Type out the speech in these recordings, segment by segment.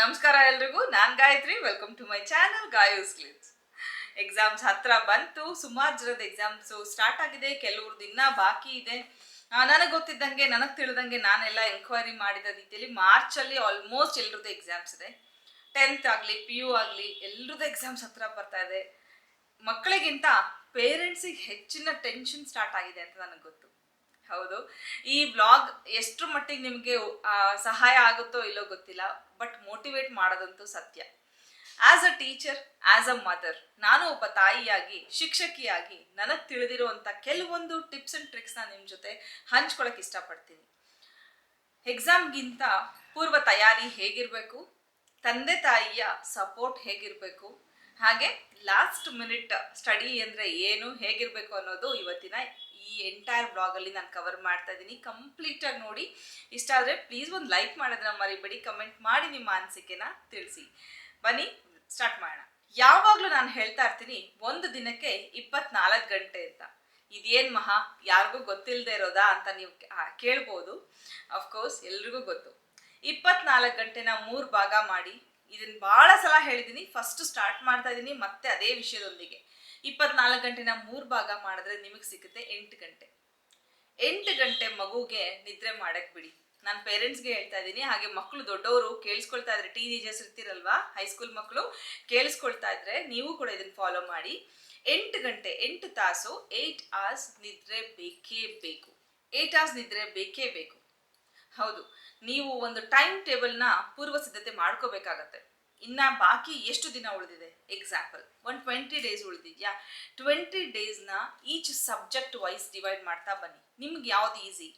ನಮಸ್ಕಾರ ಎಲ್ರಿಗೂ, ನಾನ್ Gayathri welcome to my channel Gayu's clips exams ಹತ್ರ ಬಂತು, ಸುಮಾರು ಜನದ ಎಕ್ಸಾಮ್ಸ್ ಸ್ಟಾರ್ಟ್ ಆಗಿದೆ ಕೆಲವ್ರದ್ದು ದಿನ ಬಾಕಿ ಇದೆ. ನನಗೆ ಗೊತ್ತಿದ್ದಂಗೆ, ನನಗೆ ತಿಳಿದಂಗೆ ನಾನೆಲ್ಲ ಎಂಕ್ವೈರಿ ಮಾಡಿದ ರೀತಿಯಲ್ಲಿ ಮಾರ್ಚಲ್ಲಿ ಆಲ್ಮೋಸ್ಟ್ ಎಲ್ರದ್ದು ಎಕ್ಸಾಮ್ಸ್ ಇದೆ. ಟೆಂತ್ ಆಗಲಿ ಪಿ ಯು ಆಗಲಿ, ಎಲ್ರದ್ದು ಎಕ್ಸಾಮ್ಸ್ ಹತ್ರ ಬರ್ತಾ ಇದೆ. ಮಕ್ಕಳಿಗಿಂತ ಪೇರೆಂಟ್ಸಿಗೆ ಹೆಚ್ಚಿನ ಟೆನ್ಷನ್ ಸ್ಟಾರ್ಟ್ ಆಗಿದೆ ಅಂತ ನನಗೆ ಗೊತ್ತು. ಹೌದು. ಈ ಬ್ಲಾಗ್ ಎಷ್ಟು ಮಟ್ಟಿಗೆ ನಿಮಗೆ ಸಹಾಯ ಆಗುತ್ತೋ ಇಲ್ಲೋ ಗೊತ್ತಿಲ್ಲ ಬಟ್ ಮೋಟಿವೇಟ್ ಮಾಡೋದಂತೂ ಸತ್ಯ. As a teacher as a mother ನಾನು ಒಬ್ಬ ತಾಯಿಯಾಗಿ, ಶಿಕ್ಷಕಿಯಾಗಿ ನನಗೆ ತಿಳಿದಿರುವಂಥ ಕೆಲವೊಂದು ಟಿಪ್ಸ್ ಆ್ಯಂಡ್ ಟ್ರಿಕ್ಸ್ನ ನಿಮ್ಮ ಜೊತೆ ಹಂಚ್ಕೊಳಕ್ಕೆ ಇಷ್ಟಪಡ್ತೀನಿ. ಎಕ್ಸಾಮ್ಗಿಂತ ಪೂರ್ವ ತಯಾರಿ ಹೇಗಿರಬೇಕು, ತಂದೆ ತಾಯಿಯ ಸಪೋರ್ಟ್ ಹೇಗಿರಬೇಕು ಹಾಗೆ ಲಾಸ್ಟ್ ಮಿನಿಟ್ ಸ್ಟಡಿ ಅಂದರೆ ಏನು, ಹೇಗಿರಬೇಕು ಅನ್ನೋದು ಇವತ್ತಿನ ಈ ಎಂಟೈರ್ ಬ್ಲಾಗಲ್ಲಿ ನಾನು ಕವರ್ ಮಾಡ್ತಾ ಇದ್ದೀನಿ. ಕಂಪ್ಲೀಟಾಗಿ ನೋಡಿ. ಇಷ್ಟ ಆದರೆ ಪ್ಲೀಸ್ ಒಂದು ಲೈಕ್ ಮಾಡೋದನ್ನ ಮರಿಬೇಡಿ. ಕಮೆಂಟ್ ಮಾಡಿ ನಿಮ್ಮ ಅನಿಸಿಕೆನ ತಿಳಿಸಿ. ಬನ್ನಿ ಸ್ಟಾರ್ಟ್ ಮಾಡೋಣ. ಯಾವಾಗಲೂ ನಾನು ಹೇಳ್ತಾ ಇರ್ತೀನಿ, ಒಂದು ದಿನಕ್ಕೆ ಇಪ್ಪತ್ನಾಲ್ಕು ಗಂಟೆ ಅಂತ. ಇದೇನು ಮಹಾ? ಯಾರಿಗೂ ಗೊತ್ತಿಲ್ಲದೆ ಇರೋದಾ ಅಂತ ನೀವು ಕೇಳ್ಬೋದು. ಅಫ್ಕೋರ್ಸ್ ಎಲ್ರಿಗೂ ಗೊತ್ತು. ಇಪ್ಪತ್ನಾಲ್ಕು ಗಂಟೆನ ಮೂರು ಭಾಗ ಮಾಡಿ. ಇದನ್ನ ಬಹಳ ಸಲ ಹೇಳಿದ್ದೀನಿ ಫಸ್ಟ್ ಸ್ಟಾರ್ಟ್ ಮಾಡ್ತಾ ಇದ್ದೀನಿ ಮತ್ತೆ ಅದೇ ವಿಷಯದೊಂದಿಗೆ. ಇಪ್ಪತ್ನಾಲ್ಕು ಗಂಟೆನ ಮೂರು ಭಾಗ ಮಾಡಿದ್ರೆ ನಿಮಗೆ ಸಿಗುತ್ತೆ ಎಂಟು ಗಂಟೆ. ಎಂಟು ಗಂಟೆ ಮಗುಗೆ ನಿದ್ರೆ ಮಾಡಕ್ ಬಿಡಿ. ನಾನು ಪೇರೆಂಟ್ಸ್ಗೆ ಹೇಳ್ತಾ ಇದ್ದೀನಿ ಹಾಗೆ ಮಕ್ಕಳು ದೊಡ್ಡವರು ಕೇಳಿಸ್ಕೊಳ್ತಾ ಇದ್ರೆ ಟೀನೇಜರ್ಸ್ ಇರ್ತಿರಲ್ವಾ ಹೈಸ್ಕೂಲ್ ಮಕ್ಕಳು ಕೇಳಿಸ್ಕೊಳ್ತಾ ಇದ್ರೆ ನೀವು ಕೂಡ ಇದನ್ನ ಫಾಲೋ ಮಾಡಿ. ಎಂಟು ಗಂಟೆ, ಎಂಟು ತಾಸು ಏಟ್ ಅವರ್ಸ್ ನಿದ್ರೆ ಬೇಕೇ ಬೇಕು. ಏಟ್ ಅವರ್ಸ್ ನಿದ್ರೆ ಬೇಕೇ ಬೇಕು. ಹೌದು. ನೀವು ಒಂದು ಟೈಮ್ ಟೇಬಲ್ನ ಪೂರ್ವ ಸಿದ್ಧತೆ ಮಾಡ್ಕೋಬೇಕಾಗತ್ತೆ. ಇನ್ನ ಬಾಕಿ ಎಷ್ಟು ದಿನ ಉಳಿದಿದೆ? ಎಕ್ಸಾಂಪಲ್ ಒನ್ ಟ್ವೆಂಟಿ ಡೇಸ್ ಉಳಿದಿದ್ಯಾ? ಟ್ವೆಂಟಿ ಡೇಸ್ನ ಈಚ್ ಸಬ್ಜೆಕ್ಟ್ ವೈಸ್ ಡಿವೈಡ್ ಮಾಡ್ತಾ ಬನ್ನಿ. ನಿಮ್ಗೆ ಯಾವ್ದು ಈಸಿ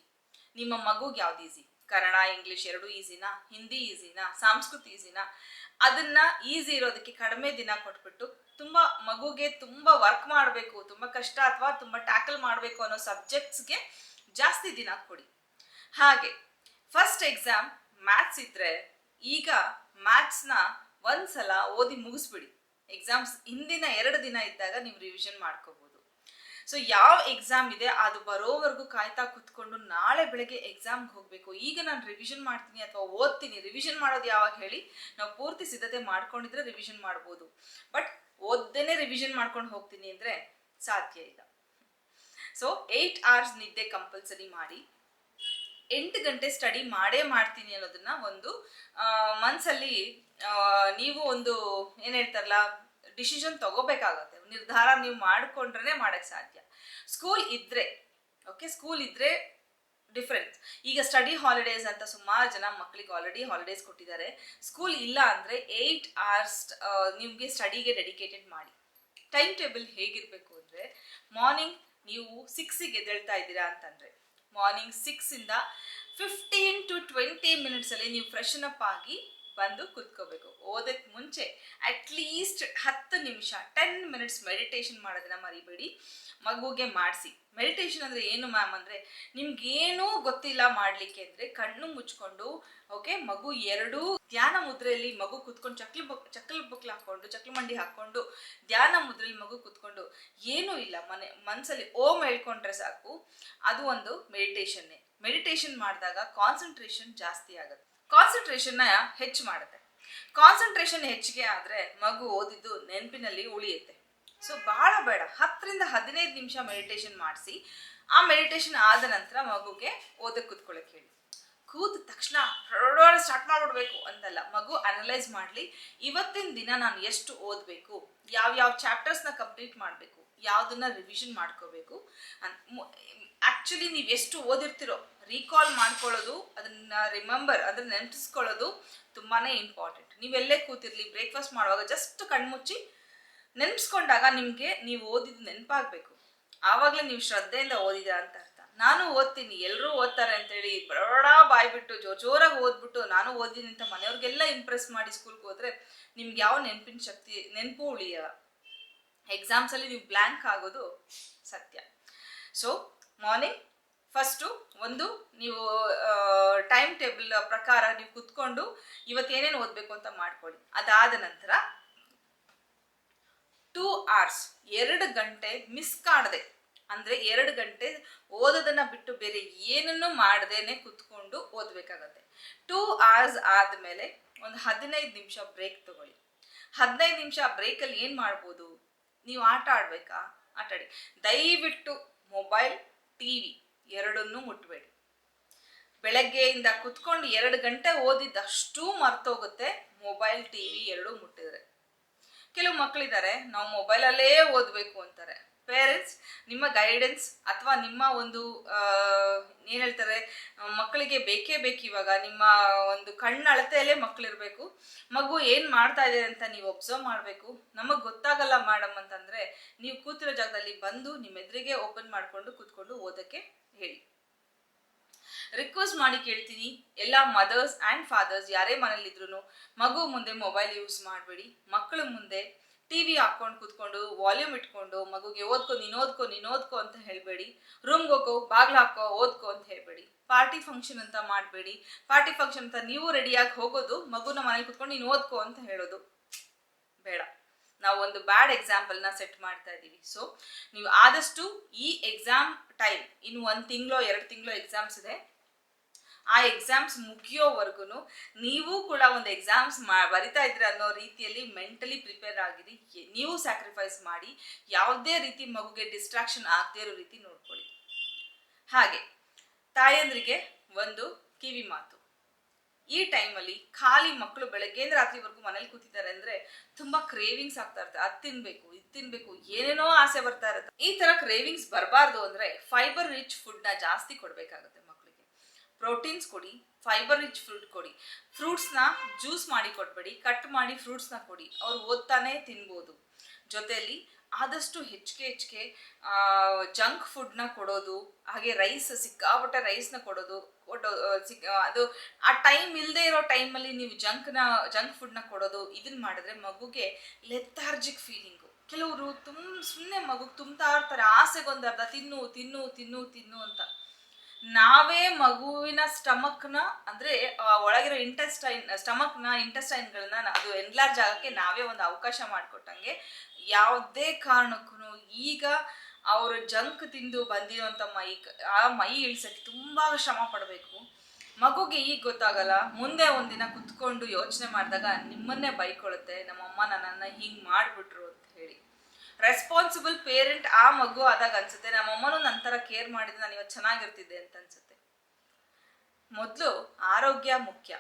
ನಿಮ್ಮ ಮಗುಗೆ ಯಾವ್ದು ಈಸಿ ಕನ್ನಡ ಇಂಗ್ಲಿಷ್ ಎರಡು ಈಸಿನಾ ಹಿಂದಿ ಈಸಿನಾ ಸಂಸ್ಕೃತಿ ಈಸಿನಾ ಅದನ್ನ ಈಸಿ ಇರೋದಕ್ಕೆ ಕಡಿಮೆ ದಿನ ಕೊಟ್ಬಿಟ್ಟು ತುಂಬಾ ಮಗುಗೆ ತುಂಬಾ ವರ್ಕ್ ಮಾಡಬೇಕು, ತುಂಬಾ ಕಷ್ಟ ಅಥವಾ ತುಂಬಾ ಟ್ಯಾಕಲ್ ಮಾಡಬೇಕು ಅನ್ನೋ ಸಬ್ಜೆಕ್ಟ್ಸ್ಗೆ ಜಾಸ್ತಿ ದಿನ ಕೊಡಿ. ಹಾಗೆ ಫಸ್ಟ್ ಎಕ್ಸಾಮ್ ಮ್ಯಾಥ್ಸ್ ಇದ್ರೆ ಈಗ ಮ್ಯಾಥ್ಸ್ನ ಒಂದ್ಸಲ ಓದಿ ಮುಗಿಸ್ಬಿಡಿ. ಎಕ್ಸಾಮ್ಸ್ ಹಿಂದಿನ ಎರಡು ದಿನ ಇದ್ದಾಗ ನೀವು ರಿವಿಷನ್ ಮಾಡ್ಕೋಬಹುದು ಸೊ ಯಾವ ಎಕ್ಸಾಮ್ ಇದೆ, ಅದು ಬರೋವರೆಗೂ ಕಾಯ್ತಾ ಕುತ್ಕೊಂಡು ನಾಳೆ ಬೆಳಗ್ಗೆ ಎಕ್ಸಾಮ್ಗೆ ಹೋಗಬೇಕು. ಈಗ ನಾನು ರಿವಿಷನ್ ಮಾಡ್ತೀನಿ ಅಥವಾ ಓದ್ತೀನಿ. ರಿವಿಷನ್ ಮಾಡೋದು ಯಾವಾಗ ಹೇಳಿ? ನಾವು ಪೂರ್ತಿ ಸಿದ್ಧತೆ ಮಾಡ್ಕೊಂಡಿದ್ರೆ ರಿವಿಷನ್ ಮಾಡ್ಬೋದು. ಬಟ್ ಓದ್ದೇನೆ ರಿವಿಷನ್ ಮಾಡ್ಕೊಂಡು ಹೋಗ್ತೀನಿ ಅಂದರೆ ಸಾಧ್ಯ ಇಲ್ಲ. ಸೊ ಏಯ್ಟ್ ಅವರ್ಸ್ ನಿದ್ದೆ ಕಂಪಲ್ಸರಿ ಮಾಡಿ. ಎಂಟು ಗಂಟೆ ಸ್ಟಡಿ ಮಾಡೇ ಮಾಡ್ತೀನಿ ಅನ್ನೋದನ್ನ ಒಂದು ಮನಸ್ಸಲ್ಲಿ ನೀವು ಒಂದು ಏನು ಹೇಳ್ತಾರಲ್ಲ ಡಿಸಿಷನ್ ತಗೋಬೇಕಾಗತ್ತೆ. ನಿರ್ಧಾರ ನೀವು ಮಾಡಿಕೊಂಡ್ರೆ ಮಾಡಕ್ಕೆ ಸಾಧ್ಯ. ಸ್ಕೂಲ್ ಇದ್ರೆ ಓಕೆ ಸ್ಕೂಲ್ ಇದ್ರೆ ಡಿಫ್ರೆನ್ಸ್ ಈಗ ಸ್ಟಡಿ ಹಾಲಿಡೇಸ್ ಅಂತ ಸುಮಾರು ಜನ ಮಕ್ಕಳಿಗೆ ಆಲ್ರೆಡಿ ಹಾಲಿಡೇಸ್ ಕೊಟ್ಟಿದ್ದಾರೆ. ಸ್ಕೂಲ್ ಇಲ್ಲ ಅಂದರೆ ಏಯ್ಟ್ ಅವರ್ಸ್ ನಿಮಗೆ ಸ್ಟಡಿಗೆ ಡೆಡಿಕೇಟೆಡ್ ಮಾಡಿ. ಟೈಮ್ ಟೇಬಲ್ ಹೇಗಿರಬೇಕು ಅಂದರೆ ಮಾರ್ನಿಂಗ್ ನೀವು ಸಿಕ್ಸಿಗೆ ಎದ್ದೇಳ್ತಾ ಇದ್ದೀರಾ ಅಂತಂದರೆ ಮಾರ್ನಿಂಗ್ ಸಿಕ್ಸಿಂದ ಫಿಫ್ಟೀನ್ ಟು ಟ್ವೆಂಟಿ ಮಿನಿಟ್ಸಲ್ಲಿ ನೀವು ಫ್ರೆಶನ್ ಅಪ್ ಆಗಿ ಬಂದು ಕುತ್ಕೋಬೇಕು. ಓದಕ್ಕೆ ಮುಂಚೆ ಅಟ್ಲೀಸ್ಟ್ ಹತ್ತು ನಿಮಿಷ ಟೆನ್ ಮಿನಿಟ್ಸ್ ಮೆಡಿಟೇಷನ್ ಮಾಡೋದನ್ನ ಮರಿಬೇಡಿ. ಮಗುಗೆ ಮಾಡಿಸಿ. ಮೆಡಿಟೇಷನ್ ಅಂದರೆ ಏನು ಮ್ಯಾಮ್ ಅಂದರೆ ನಿಮ್ಗೇನೂ ಗೊತ್ತಿಲ್ಲ ಮಾಡಲಿಕ್ಕೆ ಅಂದರೆ ಕಣ್ಣು ಮುಚ್ಕೊಂಡು ಓಕೆ ಮಗು ಎರಡೂ ಧ್ಯಾನ ಮುದ್ರೆಯಲ್ಲಿ ಮಗು ಕುತ್ಕೊಂಡು ಚಕ್ಲಿ ಬಕ್ ಚಕ್ಲಿ ಬಕ್ಲು ಹಾಕ್ಕೊಂಡು, ಚಕ್ಲಿ ಮಂಡಿ ಹಾಕ್ಕೊಂಡು ಧ್ಯಾನ ಮುದ್ರೆಯಲ್ಲಿ ಮಗು ಕುತ್ಕೊಂಡು ಏನೂ ಇಲ್ಲ. ಮನೆ ಮನಸ್ಸಲ್ಲಿ ಓಮ್ ಹೇಳ್ಕೊಂಡ್ರೆ ಸಾಕು. ಅದು ಒಂದು ಮೆಡಿಟೇಷನ್ನೇ ಮೆಡಿಟೇಷನ್ ಮಾಡಿದಾಗ ಕಾನ್ಸಂಟ್ರೇಷನ್ ಜಾಸ್ತಿ ಆಗುತ್ತೆ. ಕಾನ್ಸಂಟ್ರೇಷನ್ನ ಹೆಚ್ಚು ಮಾಡುತ್ತೆ. ಕಾನ್ಸಂಟ್ರೇಷನ್ ಹೆಚ್ಚಿಗೆ ಆದರೆ ಮಗು ಓದಿದ್ದು ನೆನಪಿನಲ್ಲಿ ಉಳಿಯುತ್ತೆ. ಸೊ ಭಾಳ ಬೇಡ. ಹತ್ತರಿಂದ ಹದಿನೈದು ನಿಮಿಷ ಮೆಡಿಟೇಷನ್ ಮಾಡಿಸಿ, ಆ ಮೆಡಿಟೇಷನ್ ಆದ ನಂತರ ಮಗುಗೆ ಓದಕ್ಕೆ ಕೂತ್ಕೊಳ್ಳೋಕೆ ಹೇಳಿ. ಕೂತ ತಕ್ಷಣ ಸ್ಟಾರ್ಟ್ ಮಾಡಿಬಿಡ್ಬೇಕು ಅಂತಲ್ಲ ಮಗು ಅನಲೈಸ್ ಮಾಡಲಿ, ಇವತ್ತಿನ ದಿನ ನಾನು ಎಷ್ಟು ಓದಬೇಕು ಯಾವ ಯಾವ ಚಾಪ್ಟರ್ಸ್ನ ಕಂಪ್ಲೀಟ್ ಮಾಡಬೇಕು, ಯಾವುದನ್ನ ರಿವಿಷನ್ ಮಾಡ್ಕೋಬೇಕು ಆ್ಯಕ್ಚುಲಿ ನೀವು ಎಷ್ಟು ಓದಿರ್ತಿರೋ ರೀಕಾಲ್ ಮಾಡ್ಕೊಳ್ಳೋದು, ಅದನ್ನ ರಿಮೆಂಬರ್ ಅಂದ್ರೆ ನೆನಪಿಸ್ಕೊಳ್ಳೋದು ತುಂಬಾನೇ ಇಂಪಾರ್ಟೆಂಟ್ ನೀವೆಲ್ಲೇ ಕೂತಿರ್ಲಿ ಬ್ರೇಕ್ಫಾಸ್ಟ್ ಮಾಡುವಾಗ ಜಸ್ಟ್ ಕಣ್ಮುಚ್ಚಿ ನೆನ್ಪಿಸ್ಕೊಂಡಾಗ ನಿಮಗೆ ನೀವು ಓದಿದ್ದು ನೆನಪಾಗಬೇಕು. ಆವಾಗಲೇ ನೀವು ಶ್ರದ್ಧೆಯಿಂದ ಓದಿದ ಅಂತ ಅರ್ಥ. ನಾನು ಓದ್ತೀನಿ ಎಲ್ಲರೂ ಓದ್ತಾರೆ ಅಂತೇಳಿ ಬರೋಡ ಬಾಯ್ಬಿಟ್ಟು ಜೋ ಜೋರಾಗಿ ಓದ್ಬಿಟ್ಟು ನಾನು ಓದಿನಿ ಅಂತ ಮನೆಯವ್ರಿಗೆಲ್ಲ ಇಂಪ್ರೆಸ್ ಮಾಡಿ ಸ್ಕೂಲ್ಗೆ ಹೋದ್ರೆ ನಿಮ್ಗೆ ಯಾವ ನೆನಪಿನ ಶಕ್ತಿ, ನೆನಪು ಉಳಿಯ? ಎಕ್ಸಾಮ್ಸಲ್ಲಿ ನೀವು ಬ್ಲ್ಯಾಂಕ್ ಆಗೋದು ಸತ್ಯ. ಸೊ ಮಾರ್ನಿಂಗ್ ಫಸ್ಟು ಒಂದು ನೀವು ಟೈಮ್ ಟೇಬಲ್ ಪ್ರಕಾರ ನೀವು ಕುತ್ಕೊಂಡು ಇವತ್ತೇನೇನು ಓದಬೇಕು ಅಂತ ಮಾಡ್ಕೊಳ್ಳಿ. ಅದಾದ ನಂತರ ಟೂ ಅವರ್ಸ್ ಎರಡು ಗಂಟೆ ಮಿಸ್ ಕಾಣದೆ, ಅಂದರೆ ಎರಡು ಗಂಟೆ ಓದೋದನ್ನು ಬಿಟ್ಟು ಬೇರೆ ಏನನ್ನೂ ಮಾಡದೇನೆ ಕುತ್ಕೊಂಡು ಓದಬೇಕಾಗತ್ತೆ. ಟೂ ಅವರ್ಸ್ ಆದಮೇಲೆ ಒಂದು ಹದಿನೈದು ನಿಮಿಷ ಬ್ರೇಕ್ ತಗೊಳ್ಳಿ. ಹದಿನೈದು ನಿಮಿಷ ಬ್ರೇಕಲ್ಲಿ ಏನು ಮಾಡ್ಬೋದು? ನೀವು ಆಟ ಆಡಬೇಕಾ? ಆಟ ಆಡಿ ದಯವಿಟ್ಟು ಮೊಬೈಲ್ ಟಿ ವಿ ಎರಡನ್ನೂ ಮುಟ್ಬೇಡಿ. ಬೆಳಗ್ಗೆಯಿಂದ ಕುತ್ಕೊಂಡು ಎರಡು ಗಂಟೆ ಓದಿದ್ದಷ್ಟು ಮರ್ತೋಗುತ್ತೆ ಮೊಬೈಲ್ ಟಿ ವಿ ಎರಡೂ ಮುಟ್ಟಿದ್ರೆ. ಕೆಲವು ಮಕ್ಕಳಿದ್ದಾರೆ ನಾವು ಮೊಬೈಲಲ್ಲೇ ಓದಬೇಕು ಅಂತಾರೆ. ಪೇರೆಂಟ್ಸ್ ನಿಮ್ಮ ಗೈಡೆನ್ಸ್ ಅಥವಾ ನಿಮ್ಮ ಒಂದು ಏನು ಹೇಳ್ತಾರೆ, ಮಕ್ಕಳಿಗೆ ಬೇಕೇ ಬೇಕು ಇವಾಗ. ನಿಮ್ಮ ಒಂದು ಕಣ್ಣು ಅಳತೆಯಲ್ಲೇ ಮಕ್ಕಳಿರಬೇಕು ಮಗು ಏನು ಮಾಡ್ತಾ ಇದೆ ಅಂತ ನೀವು ಒಬ್ಸರ್ವ್ ಮಾಡಬೇಕು. ನಮಗೆ ಗೊತ್ತಾಗಲ್ಲ ಮೇಡಮ್ ಅಂತಂದರೆ, ನೀವು ಕೂತಿರೋ ಜಾಗದಲ್ಲಿ ಬಂದು ನಿಮ್ಮ ಎದುರಿಗೆ ಓಪನ್ ಮಾಡಿಕೊಂಡು ಕೂತ್ಕೊಂಡು ಓದೋಕ್ಕೆ ಹೇಳಿ. ರಿಕ್ವೆಸ್ಟ್ ಮಾಡಿ ಕೇಳ್ತೀನಿ, ಎಲ್ಲ ಮದರ್ಸ್ ಆ್ಯಂಡ್ ಫಾದರ್ಸ್ ಯಾರೇ ಮನೇಲಿದ್ರು ಮಗು ಮುಂದೆ ಮೊಬೈಲ್ ಯೂಸ್ ಮಾಡಬೇಡಿ. ಮಕ್ಕಳ ಮುಂದೆ ಟಿ ವಿ ಹಾಕೊಂಡು ಕೂತ್ಕೊಂಡು ವಾಲ್ಯೂಮ್ ಇಟ್ಕೊಂಡು, ಮಗುಗೆ ಓದ್ಕೊ, ನೀನು ಓದ್ಕೊ ನೀನು ಓದ್ಕೊ ಅಂತ ಹೇಳಬೇಡಿ. ರೂಮ್ಗೆ ಹೋಗೋ, ಬಾಗ್ಲು ಹಾಕೋ, ಓದ್ಕೊ ಅಂತ ಹೇಳಬೇಡಿ. ಪಾರ್ಟಿ ಫಂಕ್ಷನ್ ಅಂತ ಮಾಡಬೇಡಿ. ಪಾರ್ಟಿ ಫಂಕ್ಷನ್ ಅಂತ ನೀವು ರೆಡಿಯಾಗಿ ಹೋಗೋದು, ಮಗುನ ಮನೆಗೆ ಕೂತ್ಕೊಂಡು ನೀನು ಓದ್ಕೊ ಅಂತ ಹೇಳೋದು. ಬೇಡ. ನಾವು ಒಂದು ಬ್ಯಾಡ್ ಎಕ್ಸಾಂಪಲ್ನ ಸೆಟ್ ಮಾಡ್ತಾ ಇದ್ದೀವಿ. ಸೊ ನೀವು ಆದಷ್ಟು ಈ ಎಕ್ಸಾಮ್ ಟೈಮ್ ಇನ್ನು ಒಂದು ತಿಂಗಳು, ಎರಡು ತಿಂಗಳು ಎಕ್ಸಾಮ್ಸ್ ಇದೆ. ಆ ಎಕ್ಸಾಮ್ಸ್ ಮುಗಿಯೋವರೆಗೂ ನೀವು ಕೂಡ ಒಂದು ಎಕ್ಸಾಮ್ಸ್ ಮಾ, ಬರಿತಾ ಇದ್ರೆ ಅನ್ನೋ ರೀತಿಯಲ್ಲಿ ಮೆಂಟಲಿ ಪ್ರಿಪೇರ್ ಆಗಿರಿ. ನೀವು ಸ್ಯಾಕ್ರಿಫೈಸ್ ಮಾಡಿ, ಯಾವುದೇ ರೀತಿ ಮಗುಗೆ ಡಿಸ್ಟ್ರಾಕ್ಷನ್ ಆಗದೇ ಇರೋ ರೀತಿ ನೋಡ್ಕೊಳ್ಳಿ. ಹಾಗೆ, ತಾಯಂದ್ರಿಗೆ ಒಂದು ಕಿವಿ ಮಾತು. ಈ ಟೈಮಲ್ಲಿ ಖಾಲಿ ಮಕ್ಕಳು ಬೆಳಗ್ಗೆಯಿಂದ ರಾತ್ರಿವರೆಗೂ ಮನೇಲಿ ಕೂತಿದ್ದಾರೆ ಅಂದ್ರೆ ತುಂಬಾ ಕ್ರೇವಿಂಗ್ಸ್ ಆಗ್ತಾ ಇರುತ್ತೆ. ಅದು ತಿನ್ಬೇಕು, ಇದು ತಿನ್ಬೇಕು, ಏನೇನೋ ಆಸೆ ಬರ್ತಾ ಇರುತ್ತೆ. ಈ ತರ ಕ್ರೇವಿಂಗ್ಸ್ ಬರಬಾರ್ದು ಅಂದ್ರೆ ಫೈಬರ್ ರಿಚ್ ಫುಡ್ನ ಜಾಸ್ತಿ ಕೊಡ್ಬೇಕಾಗುತ್ತೆ ಪ್ರೋಟೀನ್ಸ್ ಕೊಡಿ ಫೈಬರ್ ರಿಚ್ ಫ್ರೂಟ್ ಕೊಡಿ. ಫ್ರೂಟ್ಸ್ನ ಜ್ಯೂಸ್ ಮಾಡಿ ಕೊಟ್ಬೇಡಿ ಕಟ್ ಮಾಡಿ ಫ್ರೂಟ್ಸ್ನ ಕೊಡಿ. ಅವ್ರು ಓದ್ತಾನೆ ತಿನ್ಬೋದು. ಜೊತೆಯಲ್ಲಿ ಆದಷ್ಟು ಹೆಚ್ಚಿಗೆ ಹೆಚ್ಚಿಗೆ ಜಂಕ್ ಫುಡ್ನ ಕೊಡೋದು, ಹಾಗೆ ರೈಸ್ ಸಿಕ್ಕಾಪಟ್ಟೆ ರೈಸ್ನ ಕೊಡೋದು, ಕೊಡೋ ಸಿಕ್ ಅದು ಆ ಟೈಮ್ ಇಲ್ಲದೆ ಇರೋ ಟೈಮಲ್ಲಿ ನೀವು ಜಂಕ್ನ ಜಂಕ್ ಫುಡ್ನ ಕೊಡೋದು ಇದನ್ನ ಮಾಡಿದ್ರೆ ಮಗುಗೆ ಲೆಥಾರ್ಜಿಕ್ ಫೀಲಿಂಗು ಕೆಲವರು ತುಂಬ ಸುಮ್ಮನೆ ಮಗುಗೆ ತುಂಬ್ತಾ ಇರ್ತಾರೆ, ಆಸೆಗೊಂದು ಅರ್ಧ ತಿನ್ನು ತಿನ್ನು ತಿನ್ನು ತಿನ್ನು ಅಂತ. ನಾವೇ ಮಗುವಿನ ಸ್ಟಮಕ್ನ ಅಂದ್ರೆ ಒಳಗಿರೋ ಇಂಟೆಸ್ಟೈನ್, ಸ್ಟಮಕ್ನ ಇಂಟೆಸ್ಟೈನ್ಗಳನ್ನ ಅದು ಎನ್ಲಾರ್ಜ್ ಆಗಕ್ಕೆ ನಾವೇ ಒಂದು ಅವಕಾಶ ಮಾಡಿಕೊಟ್ಟಂಗೆ, ಯಾವುದೇ ಕಾರಣಕ್ಕೂ ಈಗ ಅವರು ಜಂಕ್ ತಿಂದು ಬಂದಿರೋಂಥ ಮೈ, ಆ ಮೈ ಇಳಿಸಕ್ಕೆ ತುಂಬಾ ಶ್ರಮ ಪಡಬೇಕು. ಮಗುಗೆ ಈಗ ಗೊತ್ತಾಗಲ್ಲ, ಮುಂದೆ ಒಂದಿನ ಕುತ್ಕೊಂಡು ಯೋಚನೆ ಮಾಡಿದಾಗ ನಿಮ್ಮನ್ನೇ ಬೈಕೊಳ್ಳುತ್ತೆ, ನಮ್ಮಮ್ಮ ನನ್ನನ್ನು ಹಿಂಗೆ ಮಾಡಿಬಿಟ್ರು ರೆಸ್ಪಾನ್ಸಿಬಲ್ ಪೇರೆಂಟ್ ಆ ಮಗು ಆದಾಗ ಅನ್ಸುತ್ತೆ ನಮ್ಮಮ್ಮನೂ ನಂತರ ಕೇರ್ ಮಾಡಿದ್ರೆ ನಾನು ಇವತ್ತು ಚೆನ್ನಾಗಿರ್ತಿದ್ದೆ ಅಂತ ಅನ್ಸುತ್ತೆ. ಮೊದಲು ಆರೋಗ್ಯ ಮುಖ್ಯ.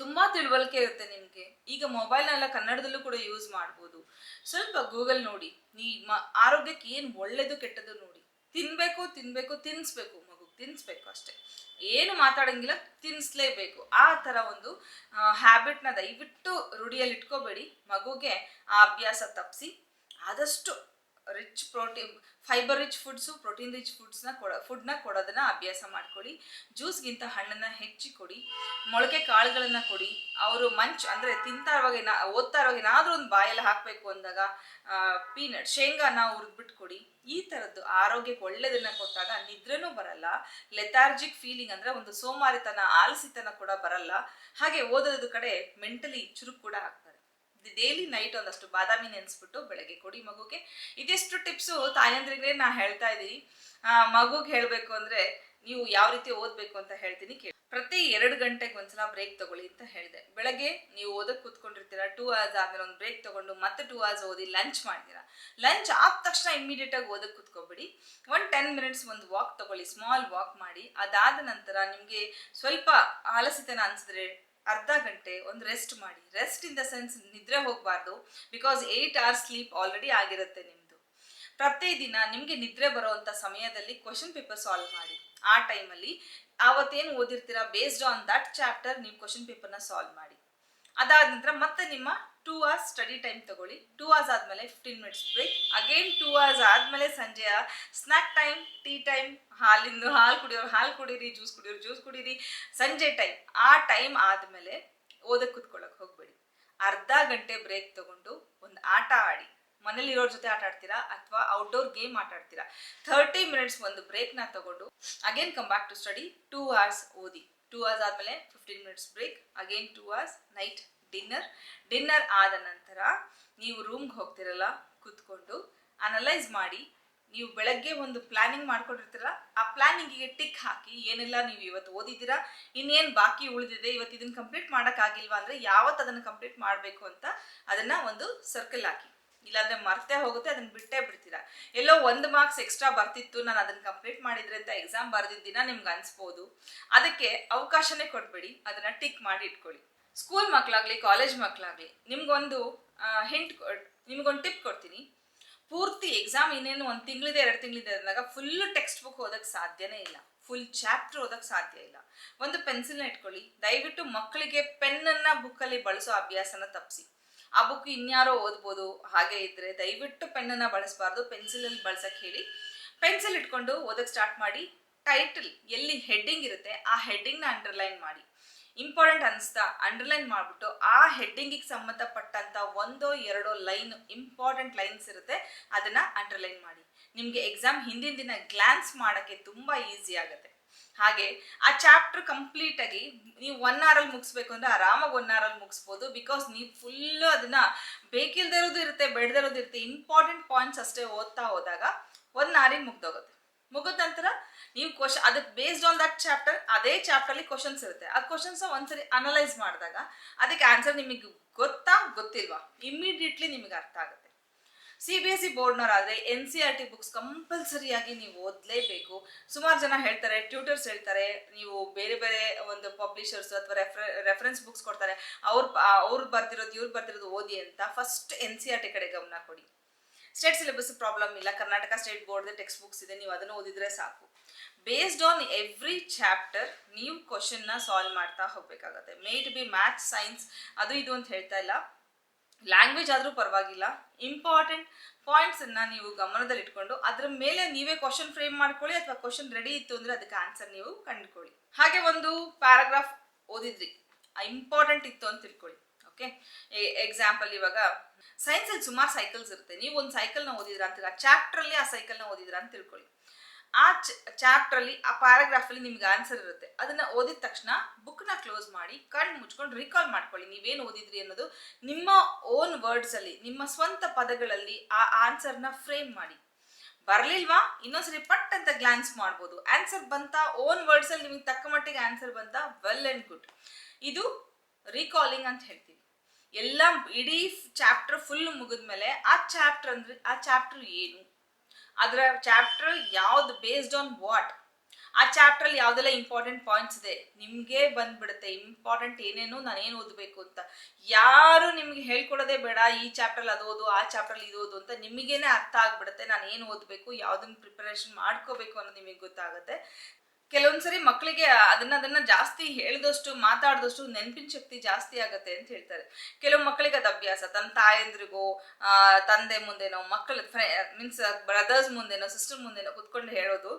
ತುಂಬಾ ತಿಳುವಳಿಕೆ ಇರುತ್ತೆ ನಿಮಗೆ. ಈಗ ಮೊಬೈಲ್ನೆಲ್ಲ ಕನ್ನಡದಲ್ಲೂ ಕೂಡ ಯೂಸ್ ಮಾಡ್ಬೋದು. ಸ್ವಲ್ಪ ಗೂಗಲ್ ನೋಡಿ, ನೀ ಆರೋಗ್ಯಕ್ಕೆ ಏನು ಒಳ್ಳೇದು ಕೆಟ್ಟದ್ದು ನೋಡಿ. ತಿನ್ಬೇಕು ತಿನ್ಬೇಕು, ತಿನ್ಸ್ಬೇಕು ಮಗು, ತಿನ್ಸ್ಬೇಕು ಅಷ್ಟೇ. ಏನು ಮಾತಾಡಂಗಿಲ್ಲ ತಿನ್ನಿಸ್ಲೇಬೇಕು ಆ ಥರ ಒಂದು ಹ್ಯಾಬಿಟ್ನ ದಯವಿಟ್ಟು ರೂಢಿಯಲ್ಲಿ ಇಟ್ಕೋಬೇಡಿ ಮಗುಗೆ ಆ ಅಭ್ಯಾಸ ತಪ್ಪಿಸಿ ಆದಷ್ಟು rich protein fibre rich foods protein rich ಫುಡ್ಸ್ನ ಕೊಡ ಫುಡ್ನ ಕೊಡೋದನ್ನು ಅಭ್ಯಾಸ ಮಾಡ್ಕೊಳ್ಳಿ. ಜ್ಯೂಸ್ಗಿಂತ ಹಣ್ಣನ್ನು ಹೆಚ್ಚಿ ಕೊಡಿ. ಮೊಳಕೆ ಕಾಳುಗಳನ್ನು ಕೊಡಿ. ಅವರು ಮಂಚ್ ಅಂದರೆ ತಿಂತಾ ಇರುವಾಗ ಓದ್ತಾ ಇರುವಾಗ ಏನಾದರೂ ಒಂದು ಬಾಯಲ್ಲಿ ಹಾಕಬೇಕು ಅಂದಾಗ ಪೀನಟ್ ಶೇಂಗಾನ ಹುರಿದ್ಬಿಟ್ಟು ಕೊಡಿ. ಈ ಥರದ್ದು ಆರೋಗ್ಯಕ್ಕೆ ಒಳ್ಳೆಯದನ್ನು ಕೊಟ್ಟಾಗ ನಿದ್ರೆನೂ ಬರಲ್ಲ. ಲೆಥಾರ್ಜಿಕ್ ಫೀಲಿಂಗ್ ಅಂದರೆ ಒಂದು ಸೋಮಾರಿತನ, ಆಲಸಿತನ ಕೂಡ ಬರಲ್ಲ. ಹಾಗೆ ಓದೋದ್ರ ಕಡೆ ಮೆಂಟಲಿ ಚುರುಕು ಕೂಡ ಆಗ್ತಾರೆ ಡೈಲಿ ನೈಟ್ ಒಂದಷ್ಟು ಬಾದಾಮಿ ನೆನೆಸ್ಬಿಟ್ಟು ಬೆಳಗ್ಗೆ ಕೊಡಿ ಮಗುಗೆ. ಇದೆಷ್ಟು ಟಿಪ್ಸು ತಾಯಂದ್ರಿಗೆ ನಾ ಹೇಳ್ತಾ ಇದ್ದೀನಿ. ಮಗುಗೆ ಹೇಳಬೇಕು ಅಂದರೆ ನೀವು ಯಾವ ರೀತಿ ಓದಬೇಕು ಅಂತ ಹೇಳ್ತೀನಿ ಕೇಳಿ. ಪ್ರತಿ ಎರಡು ಗಂಟೆಗೆ ಒಂದ್ಸಲ ಬ್ರೇಕ್ ತಗೊಳ್ಳಿ ಅಂತ ಹೇಳಿದೆ. ಬೆಳಗ್ಗೆ ನೀವು ಓದಕ್ಕೆ ಕೂತ್ಕೊಂಡಿರ್ತೀರಾ ಟೂ ಅವರ್ಸ್ ಆದ್ಮೇಲೆ ಒಂದು ಬ್ರೇಕ್ ತಗೊಂಡು ಮತ್ತೆ ಟೂ ಅವರ್ಸ್ ಓದಿ ಲಂಚ್ ಮಾಡ್ತೀರಾ. ಲಂಚ್ ಆದ ತಕ್ಷಣ ಇಮಿಡಿಯೇಟ್ ಆಗಿ ಓದಕ್ಕೆ ಕೂತ್ಕೊಬಿಡಿ. ಒಂದು ಟೆನ್ ಮಿನಿಟ್ಸ್ ಒಂದು ವಾಕ್ ತಗೊಳ್ಳಿ ಸ್ಮಾಲ್ ವಾಕ್ ಮಾಡಿ. ಅದಾದ ನಂತರ ನಿಮಗೆ ಸ್ವಲ್ಪ ಆಲಸಿತನ ಅನ್ಸಿದ್ರೆ ಅರ್ಧ ಗಂಟೆ ಒಂದು ರೆಸ್ಟ್ ಮಾಡಿ. ರೆಸ್ಟ್ ಇನ್ ದ ಸೆನ್ಸ್ ನಿದ್ರೆ ಹೋಗಬಾರ್ದು. Because eight hours sleep already ಆಗಿರುತ್ತೆ ನಿಮ್ಮದು ಪ್ರತಿದಿನ ನಿಮಗೆ ನಿದ್ರೆ ಬರುವಂಥ ಸಮಯದಲ್ಲಿ ಕ್ವಶನ್ ಪೇಪರ್ ಸಾಲ್ವ್ ಮಾಡಿ. ಆ ಟೈಮಲ್ಲಿ ಆವತ್ತೇನು ಓದಿರ್ತೀರಾ ಬೇಸ್ಡ್ ಆನ್ ದಟ್ ಚಾಪ್ಟರ್ ನೀವು ಕ್ವಶನ್ ಪೇಪರ್ನ ಸಾಲ್ವ್ ಮಾಡಿ. ಅದಾದ ನಂತರ ಮತ್ತೆ ನಿಮ್ಮ ಟೂ ಅವರ್ಸ್ ಸ್ಟಡಿ ಟೈಮ್ ತಗೊಳ್ಳಿ. ಟೂ ಅವರ್ಸ್ ಆದಮೇಲೆ fifteen minutes break again two hours ಆದಮೇಲೆ ಸಂಜೆಯ ಸ್ನ್ಯಾಕ್ ಟೈಮ್ ಟೀ ಟೈಮ್ ಹಾಲಿಂದು ಹಾಲು ಕುಡಿಯೋರು ಹಾಲು ಕುಡೀರಿ ಜ್ಯೂಸ್ ಕುಡಿಯೋರು ಜ್ಯೂಸ್ ಕುಡೀರಿ. ಸಂಜೆ ಟೈಮ್ ಆ ಟೈಮ್ ಆದಮೇಲೆ ಓದಕ್ಕೆ ಕುತ್ಕೊಳ್ಳೋಕೆ ಹೋಗಬೇಡಿ. ಅರ್ಧ ಗಂಟೆ ಬ್ರೇಕ್ ತಗೊಂಡು ಒಂದು ಆಟ ಆಡಿ. ಮನೇಲಿರೋರ ಜೊತೆ ಆಟ ಆಡ್ತೀರಾ ಅಥವಾ ಔಟ್ಡೋರ್ ಗೇಮ್ ಆಟ ಆಡ್ತೀರಾ? ಥರ್ಟಿ ಮಿನಿಟ್ಸ್ ಒಂದು ಬ್ರೇಕ್ನ ತಗೊಂಡು again come back to study two hours ಓದಿ. ಟೂ ಅವರ್ಸ್ ಆದಮೇಲೆ fifteen minutes break again two hours night dinner. Dinner ಆದ ನಂತರ ನೀವು ರೂಮ್ಗೆ ಹೋಗ್ತಿರಲ್ಲ, ಕೂತ್ಕೊಂಡು ಅನಲೈಸ್ ಮಾಡಿ, ನೀವು ಬೆಳಗ್ಗೆ ಒಂದು ಪ್ಲಾನಿಂಗ್ ಮಾಡ್ಕೊಂಡಿರ್ತೀರ ಆ ಪ್ಲಾನಿಂಗಿಗೆ ಟಿಕ್ ಹಾಕಿ, ಏನೆಲ್ಲ ನೀವು ಇವತ್ತು ಓದಿದ್ದೀರಾ, ಇನ್ನೇನು ಬಾಕಿ ಉಳಿದಿದೆ, ಇವತ್ತು ಇದನ್ನು ಕಂಪ್ಲೀಟ್ ಮಾಡೋಕ್ಕಾಗಿಲ್ವಾ ಅಂದರೆ ಯಾವತ್ತು ಅದನ್ನು ಕಂಪ್ಲೀಟ್ ಮಾಡಬೇಕು ಅಂತ ಅದನ್ನು ಒಂದು ಸರ್ಕಲ್ ಹಾಕಿ. ಇಲ್ಲಾಂದ್ರೆ ಮರ್ತೇ ಹೋಗುತ್ತೆ, ಅದನ್ನ ಬಿಟ್ಟೇ ಬಿಡ್ತೀರಾ. ಎಲ್ಲೋ ಒಂದು ಮಾರ್ಕ್ಸ್ ಎಕ್ಸ್ಟ್ರಾ ಬರ್ತಿತ್ತು, ನಾನು ಅದನ್ನ ಕಂಪ್ಲೀಟ್ ಮಾಡಿದ್ರೆ ಅಂತ ಎಕ್ಸಾಮ್ ಬರೆದಿದ್ದ ದಿನ ನಿಮ್ಗೆ ಅನ್ಸ್ಬೋದು. ಅದಕ್ಕೆ ಅವಕಾಶನೇ ಕೊಡ್ಬೇಡಿ, ಅದನ್ನ ಟಿಕ್ ಮಾಡಿ ಇಟ್ಕೊಳ್ಳಿ. ಸ್ಕೂಲ್ ಮಕ್ಕಳಾಗಲಿ ಕಾಲೇಜ್ ಮಕ್ಕಳಾಗಲಿ ನಿಮ್ಗೊಂದು ಹಿಂಟ್ ನಿಮ್ಗೊಂದು ಟಿಪ್ ಕೊಡ್ತೀನಿ. ಪೂರ್ತಿ ಎಕ್ಸಾಮ್ ಇನ್ನೇನು ಒಂದು ತಿಂಗಳಿದೆ, ಎರಡು ತಿಂಗಳಿದೆ ಅಂದಾಗ ಫುಲ್ ಟೆಕ್ಸ್ಟ್ ಬುಕ್ ಓದಕ್ಕೆ ಸಾಧ್ಯನೇ ಇಲ್ಲ. ಫುಲ್ ಚಾಪ್ಟರ್ ಓದಕ್ಕೆ ಸಾಧ್ಯ ಇಲ್ಲ. ಒಂದು ಪೆನ್ಸಿಲ್ನ ಇಟ್ಕೊಳ್ಳಿ. ದಯವಿಟ್ಟು ಮಕ್ಕಳಿಗೆ ಪೆನ್ನನ್ನು ಬುಕ್ಕಲ್ಲಿ ಬಳಸೋ ಅಭ್ಯಾಸನ ತಪ್ಪಿಸಿ ಆ ಬುಕ್ ಇನ್ಯಾರೋ ಓದ್ಬೋದು, ಹಾಗೆ ಇದ್ದರೆ ದಯವಿಟ್ಟು ಪೆನ್ನನ್ನು ಬಳಸಬಾರ್ದು ಪೆನ್ಸಿಲಲ್ಲಿ ಬಳಸಕ್ಕೆ ಹೇಳಿ. ಪೆನ್ಸಿಲ್ ಇಟ್ಕೊಂಡು ಓದಕ್ಕೆ ಸ್ಟಾರ್ಟ್ ಮಾಡಿ ಟೈಟಲ್ ಎಲ್ಲಿ ಹೆಡ್ಡಿಂಗ್ ಇರುತ್ತೆ, ಆ ಹೆಡ್ಡಿಂಗ್ನ ಅಂಡರ್ಲೈನ್ ಮಾಡಿ. ಇಂಪಾರ್ಟೆಂಟ್ ಅನಿಸ್ತಾ, ಅಂಡರ್ಲೈನ್ ಮಾಡಿಬಿಟ್ಟು ಆ ಹೆಡ್ಡಿಂಗಿಗೆ ಸಂಬಂಧಪಟ್ಟಂಥ ಒಂದೋ ಎರಡೋ ಲೈನ್, ಇಂಪಾರ್ಟೆಂಟ್ ಲೈನ್ಸ್ ಇರುತ್ತೆ, ಅದನ್ನು ಅಂಡರ್ಲೈನ್ ಮಾಡಿ. ನಿಮಗೆ ಎಕ್ಸಾಮ್ ಹಿಂದಿನ ದಿನ ಗ್ಲಾನ್ಸ್ ಮಾಡೋಕ್ಕೆ ತುಂಬ ಈಸಿ ಆಗುತ್ತೆ. ಹಾಗೆ ಆ ಚಾಪ್ಟರ್ ಕಂಪ್ಲೀಟ್ ಆಗಿ ನೀವು ಒನ್ ಅವರಲ್ಲಿ ಮುಗಿಸ್ಬೇಕು ಅಂದರೆ ಆರಾಮಾಗಿ ಒನ್ ಅವರಲ್ಲಿ ಮುಗಿಸ್ಬೋದು, ಬಿಕಾಸ್ ನೀವು ಫುಲ್ಲು ಅದನ್ನ ಬೇಕಿಲ್ದಿರೋದು ಇರುತ್ತೆ ಬೆಳೆದಿರೋದು ಇರುತ್ತೆ, ಇಂಪಾರ್ಟೆಂಟ್ ಪಾಯಿಂಟ್ಸ್ ಅಷ್ಟೇ ಓದ್ತಾ ಹೋದಾಗ ಒನ್ ಅವರಿಗೆ ಮುಗ್ದೋಗುತ್ತೆ. ಮುಗಿದ ನಂತರ ನೀವು ಕ್ವಶನ್ ಅದಕ್ಕೆ ಬೇಸ್ಡ್ ಆನ್ ದಟ್ ಚಾಪ್ಟರ್ ಅದೇ ಚಾಪ್ಟರ್ಲಿ ಕ್ವಶನ್ಸ್ ಇರುತ್ತೆ. ಆ ಕ್ವಶನ್ಸ್ ಒಂದ್ಸರಿ ಅನಲೈಸ್ ಮಾಡಿದಾಗ ಅದಕ್ಕೆ ಆನ್ಸರ್ ನಿಮಗೆ ಗೊತ್ತಾ ಗೊತ್ತಿಲ್ವಾ? ಇಮ್ಮಿಡಿಯೇಟ್ಲಿ ನಿಮಗೆ ಅರ್ಥ ಆಗುತ್ತೆ. C B S C ಬೋರ್ಡ್ನವರಾದರೆ N C R T books ಕಂಪಲ್ಸರಿಯಾಗಿ ನೀವು ಓದಲೇಬೇಕು. ಸುಮಾರು ಜನ ಹೇಳ್ತಾರೆ ಟ್ಯೂಟರ್ಸ್ ಹೇಳ್ತಾರೆ, ನೀವು ಬೇರೆ ಬೇರೆ ಒಂದು ಪಬ್ಲಿಷರ್ಸ್ ಅಥವಾ ರೆಫ್ರೆ ರೆಫರೆನ್ಸ್ ಬುಕ್ಸ್ ಕೊಡ್ತಾರೆ. ಅವ್ರು ಅವ್ರು ಬರ್ದಿರೋದು, ಇವ್ರು ಬರ್ದಿರೋದು ಓದಿ ಅಂತ first N C R T ಕಡೆ ಗಮನ ಕೊಡಿ. ಸ್ಟೇಟ್ ಸಿಲೆಬಸ್ ಪ್ರಾಬ್ಲಮ್ ಇಲ್ಲ. Karnataka state board text books ಇದೆ. ನೀವು ಅದನ್ನು ಓದಿದ್ರೆ ಸಾಕು. ಬೇಸ್ಡ್ ಆನ್ ಎವ್ರಿ ಚಾಪ್ಟರ್ ನೀವು ಕ್ವಶನ್ನ ಸಾಲ್ವ್ ಮಾಡ್ತಾ ಹೋಗ್ಬೇಕಾಗತ್ತೆ. ಮೇಡ್ ಬಿ ಮ್ಯಾಥ್ಸ್ ಸೈನ್ಸ್ ಅದು ಇದು ಅಂತ ಹೇಳ್ತಾ ಇಲ್ಲ. ಲ್ಯಾಂಗ್ವೇಜ್ ಆದರೂ ಪರವಾಗಿಲ್ಲ. ಇಂಪಾರ್ಟೆಂಟ್ ಪಾಯಿಂಟ್ಸನ್ನು ನೀವು ಗಮನದಲ್ಲಿ ಇಟ್ಕೊಂಡು ಅದ್ರ ಮೇಲೆ ನೀವೇ ಕ್ವಶನ್ ಫ್ರೇಮ್ ಮಾಡ್ಕೊಳ್ಳಿ ಅಥವಾ ಕ್ವಶನ್ ರೆಡಿ ಇತ್ತು ಅಂದರೆ ಅದಕ್ಕೆ ಆನ್ಸರ್ ನೀವು ಕಂಡುಕೊಳ್ಳಿ. ಹಾಗೆ ಒಂದು ಪ್ಯಾರಾಗ್ರಾಫ್ ಓದಿದ್ರಿ. ಇಂಪಾರ್ಟೆಂಟ್ ಇತ್ತು ಅಂತ ತಿಳ್ಕೊಳ್ಳಿ. ಓಕೆ? ಎಕ್ಸಾಂಪಲ್ ಇವಾಗ ಸೈನ್ಸಲ್ಲಿ ಸುಮಾರು ಸೈಕಲ್ಸ್ ಇರುತ್ತೆ. ನೀವು ಒಂದು ಸೈಕಲ್ನ ಓದಿದ್ರ ಅಂತೀರ ಚಾಪ್ಟ್ರಲ್ಲಿ ಆ ಸೈಕಲ್ನ ಓದಿದ್ರ ಅಂತ ತಿಳ್ಕೊಳ್ಳಿ. ಆ ಚಾಪ್ಟ್ರಲ್ಲಿ ಆ ಪ್ಯಾರಾಗ್ರಾಫಲ್ಲಿ ನಿಮ್ಗೆ ಆನ್ಸರ್ ಇರುತ್ತೆ. ಅದನ್ನ ಓದಿದ ತಕ್ಷಣ ಬುಕ್ನ ಕ್ಲೋಸ್ ಮಾಡಿ, ಕಣ್ಣು ಮುಚ್ಕೊಂಡು ರಿಕಾಲ್ ಮಾಡ್ಕೊಳ್ಳಿ. ನೀವೇನು ಓದಿದ್ರಿ ಅನ್ನೋದು ನಿಮ್ಮ ಓನ್ ವರ್ಡ್ಸಲ್ಲಿ ನಿಮ್ಮ ಸ್ವಂತ ಪದಗಳಲ್ಲಿ ಆ ಆನ್ಸರ್ನ ಫ್ರೇಮ್ ಮಾಡಿ. ಬರಲಿಲ್ವಾ? ಇನ್ನೊಂದ್ಸರಿ ಪಟ್ ಅಂತ ಗ್ಲಾನ್ಸ್ ಮಾಡ್ಬೋದು. ಆನ್ಸರ್ ಬಂತ ಓನ್ ವರ್ಡ್ಸಲ್ಲಿ ನಿಮಗೆ ತಕ್ಕ ಮಟ್ಟಿಗೆ ಆನ್ಸರ್ ಬಂತ ವೆಲ್ ಆ್ಯಂಡ್ ಗುಡ್ ಇದು ರೀಕಾಲಿಂಗ್ ಅಂತ ಹೇಳ್ತೀವಿ. ಎಲ್ಲ ಇಡೀ ಚಾಪ್ಟರ್ ಫುಲ್ ಮುಗಿದ್ಮೇಲೆ ಆ ಚಾಪ್ಟರ್ ಅಂದ್ರೆ, ಆ ಚಾಪ್ಟರ್ ಏನು? ಅದರ ಚಾಪ್ಟರ್ ಯಾವ್ದು ಬೇಸ್ಡ್ ಆನ್ ವಾಟ್ ಆ ಚಾಪ್ಟ್ರಲ್ಲಿ ಯಾವ್ದೆಲ್ಲ ಇಂಪಾರ್ಟೆಂಟ್ ಪಾಯಿಂಟ್ಸ್ ಇದೆ? ನಿಮಗೆ ಬಂದ್ಬಿಡುತ್ತೆ. ಇಂಪಾರ್ಟೆಂಟ್ ಏನೇನು ನಾನು ಏನು ಓದಬೇಕು ಅಂತ. ಯಾರು ನಿಮಗೆ ಹೇಳ್ಕೊಡೋದೇ ಬೇಡ, ಈ ಚಾಪ್ಟ್ರಲ್ಲಿ ಅದು ಓದು ಆ ಚಾಪ್ಟ್ರಲ್ಲಿ ಇದು ಓದು ಅಂತ ನಿಮಗೇನೆ ಅರ್ಥ ಆಗ್ಬಿಡುತ್ತೆ. ನಾನು ಏನು ಓದಬೇಕು ಯಾವುದನ್ನು ಪ್ರಿಪರೇಷನ್ ಮಾಡ್ಕೋಬೇಕು ಅನ್ನೋದು ನಿಮಗೆ ಗೊತ್ತಾಗುತ್ತೆ. ಕೆಲವೊಂದ್ಸರಿ ಮಕ್ಕಳಿಗೆ ಅದನ್ನ ಅದನ್ನ ಜಾಸ್ತಿ ಹೇಳಿದಷ್ಟು, ಮಾತಾಡಿದಷ್ಟು ನೆನಪಿನ ಶಕ್ತಿ ಜಾಸ್ತಿ ಆಗತ್ತೆ ಅಂತ ಹೇಳ್ತಾರೆ. ಕೆಲವು ಮಕ್ಕಳಿಗೆ ಅದು ಅಭ್ಯಾಸ. ತನ್ನ ತಾಯಂದ್ರಿಗೋ ತಂದೆ ಮುಂದೆನೋ, ಮಕ್ಕಳ ಮೀನ್ಸ್ ಬ್ರದರ್ಸ್ ಮುಂದೆನೋ ಸಿಸ್ಟರ್ ಮುಂದೆನೋ ಕುತ್ಕೊಂಡು ಹೇಳೋದು,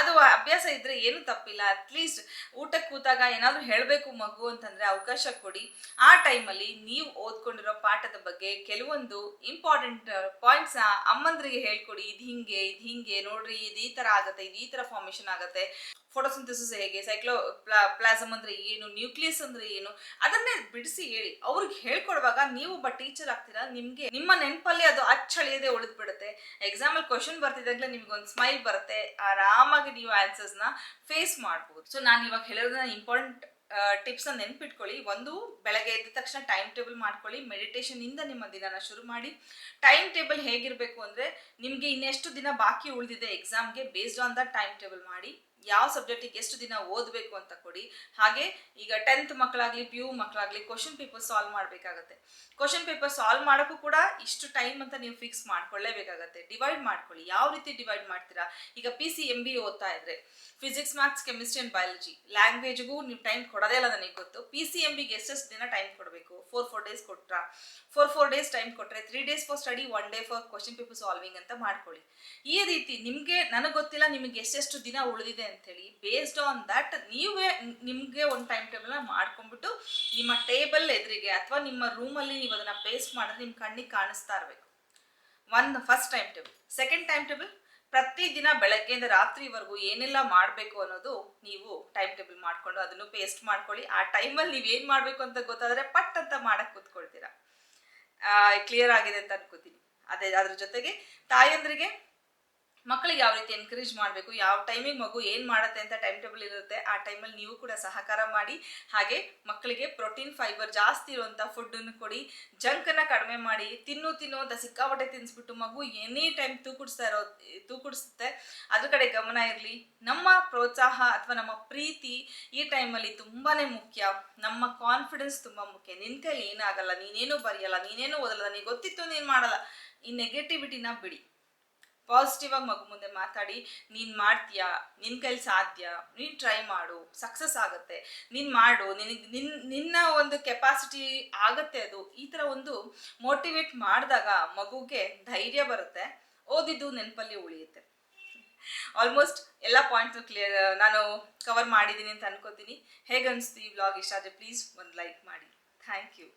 ಅದು ಅಭ್ಯಾಸ ಇದ್ರೆ ಏನು ತಪ್ಪಿಲ್ಲ. ಅಟ್ಲೀಸ್ಟ್ ಊಟಕ್ಕೆ ಕೂತಾಗ ಏನಾದರೂ ಹೇಳಬೇಕು ಮಗು ಅಂತಂದ್ರೆ ಅವಕಾಶ ಕೊಡಿ. ಆ ಟೈಮಲ್ಲಿ ನೀವು ಓದ್ಕೊಂಡಿರೋ ಪಾಠದ ಬಗ್ಗೆ ಕೆಲವೊಂದು ಇಂಪಾರ್ಟೆಂಟ್ ಪಾಯಿಂಟ್ಸ್ ಅಮ್ಮಂದ್ರಿಗೆ ಹೇಳ್ಕೊಡಿ. ಇದು ಹಿಂಗೆ ಇದು ಹಿಂಗೆ, ನೋಡ್ರಿ, ಇದು ಈ ತರ ಆಗುತ್ತೆ, ಇದು ಈ ತರ ಫಾರ್ಮೇಶನ್ ಆಗತ್ತೆ. ಫೋಟೋಸಿಂಥಸಿಸ್ ಹೇಗೆ, ಸೈಕ್ಲೋ ಪ್ಲಾಸಮ್ ಅಂದ್ರೆ ಏನು, ನ್ಯೂಕ್ಲಿಯಸ್ ಅಂದ್ರೆ ಏನು, ಅದನ್ನೇ ಬಿಡಿಸಿ ಹೇಳಿ. ಅವ್ರಿಗೆ ಹೇಳ್ಕೊಡುವಾಗ ನೀವು ಒಬ್ಬ ಟೀಚರ್ ಆಗ್ತೀರಾ, ನಿಮ್ಗೆ, ನಿಮ್ಮ ನೆನಪಲ್ಲಿ ಅದು ಅಚ್ಚಳಿಯದೆ ಉಳಿದ್ ಬಿಡುತ್ತೆ ಎಕ್ಸಾಮಲ್ಲಿ ಕ್ವಶನ್ ಬರ್ತಿದ್ದಾಗಲೇ ನಿಮ್ಗೆ ಒಂದು ಸ್ಮೈಲ್ ಬರುತ್ತೆ, ಆರಾಮಾಗಿ ನೀವು ಆನ್ಸರ್ಸ್ನ ಫೇಸ್ ಮಾಡ್ಬೋದು. ಸೊ ನಾನು ಇವಾಗ ಹೇಳೋದನ್ನ ಇಂಪಾರ್ಟೆಂಟ್ ಟಿಪ್ಸ್ ನೆನ್ಪಿಟ್ಕೊಳ್ಳಿ. ಒಂದು, ಬೆಳಗ್ಗೆ ಎದ್ದ ತಕ್ಷಣ ಟೈಮ್ ಟೇಬಲ್ ಮಾಡ್ಕೊಳ್ಳಿ. ಮೆಡಿಟೇಷನ್ ಇಂದ ನಿಮ್ಮ ದಿನನ ಶುರು ಮಾಡಿ. ಟೈಮ್ ಟೇಬಲ್ ಹೇಗಿರಬೇಕು ಅಂದ್ರೆ, ನಿಮಗೆ ಇನ್ನೆಷ್ಟು ದಿನ ಬಾಕಿ ಉಳಿದಿದೆ ಎಕ್ಸಾಮ್ಗೆ based on the time table ಮಾಡಿ. ಯಾವ ಸಬ್ಜೆಕ್ಟಿಗೆ ಎಷ್ಟು ದಿನ ಓದಬೇಕು ಅಂತ ಕೊಡಿ. ಹಾಗೆ ಈಗ ಟೆಂತ್ ಮಕ್ಕಳಾಗ್ಲಿ ಪಿ ಯು ಮಕ್ಕಳಾಗ್ಲಿ ಕ್ವಶನ್ ಪೇಪರ್ ಸಾಲ್ವ್ ಮಾಡಬೇಕಾಗತ್ತೆ. ಕ್ವಶನ್ ಪೇಪರ್ ಸಾಲ್ವ್ ಮಾಡೋಕ್ಕೂ ಕೂಡ ಇಷ್ಟು ಟೈಮ್ ಅಂತ ನೀವು ಫಿಕ್ಸ್ ಮಾಡ್ಕೊಳ್ಳೇಬೇಕಾಗತ್ತೆ. ಡಿವೈಡ್ ಮಾಡ್ಕೊಳ್ಳಿ. ಯಾವ ರೀತಿ ಡಿವೈಡ್ ಮಾಡ್ತೀರಾ? ಈಗ ಪಿ ಸಿ ಎಂ ಬಿ ಓದ್ತಾ ಇದ್ರೆ physics maths chemistry and biology ಲ್ಯಾಂಗ್ವೇಜ್ಗೂ ನೀವು ಟೈಮ್ ಕೊಡೋದೇ ಇಲ್ಲ ನನಗೆ ಗೊತ್ತು. ಪಿ ಸಿ ಎಂ ಬಿಗೆ ಎಷ್ಟೆಷ್ಟು ದಿನ ಟೈಮ್ ಕೊಡಬೇಕು? ಫೋರ್ ಫೋರ್ ಡೇಸ್ ಕೊಟ್ರಾ? ಫೋರ್ ಫೋರ್ ಡೇಸ್ ಟೈಮ್ ಕೊಟ್ಟರೆ three days for study one day for question paper solving ಅಂತ ಮಾಡ್ಕೊಳ್ಳಿ. ಈ ರೀತಿ ನಿಮಗೆ, ನನಗೆ ಗೊತ್ತಿಲ್ಲ ನಿಮಗೆ ಎಷ್ಟೆಷ್ಟು ದಿನ ಉಳಿದಿದೆ ಅಂತೇಳಿ ಬೇಸ್ಡ್ ಆನ್ ದಟ್ ನೀವೇ ನಿಮಗೆ ಒಂದು ಟೈಮ್ ಟೇಬಲ್ನ ಮಾಡ್ಕೊಂಡ್ಬಿಟ್ಟು ನಿಮ್ಮ ಟೇಬಲ್ ಎದುರಿಗೆ ಅಥವಾ ನಿಮ್ಮ ರೂಮಲ್ಲಿ ನೀವು ಅದನ್ನು ಪೇಸ್ಟ್ ಮಾಡಿದ್ರೆ ನಿಮ್ಮ ಕಣ್ಣಿಗೆ ಕಾಣಿಸ್ತಾ ಇರಬೇಕು. One first time table second time table ಪ್ರತಿದಿನ ಬೆಳಗ್ಗೆಯಿಂದ ರಾತ್ರಿವರೆಗೂ ಏನೆಲ್ಲ ಮಾಡಬೇಕು ಅನ್ನೋದು ನೀವು ಟೈಮ್ ಟೇಬಲ್ ಮಾಡಿಕೊಂಡು ಅದನ್ನು ಪೇಸ್ಟ್ ಮಾಡ್ಕೊಳ್ಳಿ. ಆ ಟೈಮಲ್ಲಿ ಏನು ಮಾಡಬೇಕು ಅಂತ ಗೊತ್ತಾದರೆ ಪಟ್ ಅಂತ ಮಾಡಕ್ಕೆ ಕೂತ್ಕೊಳ್ತೀರಾ. ಕ್ಲಿಯರ್ ಆಗಿದೆ ಅಂತ ಅನ್ಕೋತೀನಿ. ಅದೇ ಅದ್ರ ಜೊತೆಗೆ ತಾಯಂದ್ರಿಗೆ ಮಕ್ಕಳಿಗೆ ಯಾವ ರೀತಿ ಎನ್ಕರೇಜ್ ಮಾಡಬೇಕು, ಯಾವ ಟೈಮಿಗೆ ಮಗು ಏನು ಮಾಡುತ್ತೆ ಅಂತ ಟೈಮ್ ಟೇಬಲ್ ಇರುತ್ತೆ, ಆ ಟೈಮಲ್ಲಿ ನೀವು ಕೂಡ ಸಹಕಾರ ಮಾಡಿ, ಹಾಗೆ ಮಕ್ಕಳಿಗೆ ಪ್ರೋಟೀನ್ ಫೈಬರ್ ಜಾಸ್ತಿ ಇರುವಂಥ ಫುಡ್ಡನ್ನು ಕೊಡಿ ಜಂಕನ್ನು ಕಡಿಮೆ ಮಾಡಿ, ತಿನ್ನು ತಿನ್ನು ಅಂತ ಸಿಕ್ಕಾಪಟ್ಟೆ ತಿನ್ನಿಸ್ಬಿಟ್ಟು ಮಗು ಎನಿ ಟೈಮ್ ತೂಕುಡಿಸ್ತಾ ಇರೋ, ತೂಕುಡಿಸುತ್ತೆ. ಅದ್ರ ಕಡೆ ಗಮನ ಇರಲಿ, ನಮ್ಮ ಪ್ರೋತ್ಸಾಹ ಅಥವಾ ನಮ್ಮ ಪ್ರೀತಿ ಈ ಟೈಮಲ್ಲಿ ತುಂಬಾ ಮುಖ್ಯ. ನಮ್ಮ ಕಾನ್ಫಿಡೆನ್ಸ್ ತುಂಬ ಮುಖ್ಯ. ನಿನ್ನ ಕೈಲಿ ಏನಾಗಲ್ಲ, ನೀನೇನು ಬರೆಯಲ್ಲ, ನೀನೇನು ಓದಲ್ಲ, ನನಗೆ ಗೊತ್ತಿತ್ತು ನೀನು ಮಾಡಲ್ಲ. ಈ ನೆಗೆಟಿವಿಟಿನ ಬಿಡಿ. ಪಾಸಿಟಿವ್ ಆಗಿ ಮಗು ಮುಂದೆ ಮಾತಾಡಿ, ನೀನು ಮಾಡ್ತೀಯಾ? ನಿನ್ನ ಕೈಲಿ ಸಾಧ್ಯ? ನೀನು ಟ್ರೈ ಮಾಡು. ಸಕ್ಸಸ್ ಆಗುತ್ತೆ. ನೀನು ಮಾಡು. ನಿನಗೆ ನಿನ್, ನಿನ್ನ ಒಂದು ಕೆಪಾಸಿಟಿ ಆಗುತ್ತೆ ಅದು. ಈ ಥರ ಒಂದು ಮೋಟಿವೇಟ್ ಮಾಡಿದಾಗ ಮಗುಗೆ ಧೈರ್ಯ ಬರುತ್ತೆ. ಓದಿದ್ದು ನೆನಪಲ್ಲಿ ಉಳಿಯುತ್ತೆ. ಆಲ್ಮೋಸ್ಟ್ ಎಲ್ಲ ಪಾಯಿಂಟ್ಸ್ ಕ್ಲಿಯರ್ ನಾನು ಕವರ್ ಮಾಡಿದ್ದೀನಿ ಅಂತ ಅನ್ಕೋತೀನಿ. ಹೇಗೆ ಈ ಬ್ಲಾಗ್ ಇಷ್ಟ ಆದರೆ ಪ್ಲೀಸ್ ಒಂದು ಲೈಕ್ ಮಾಡಿ. Thank you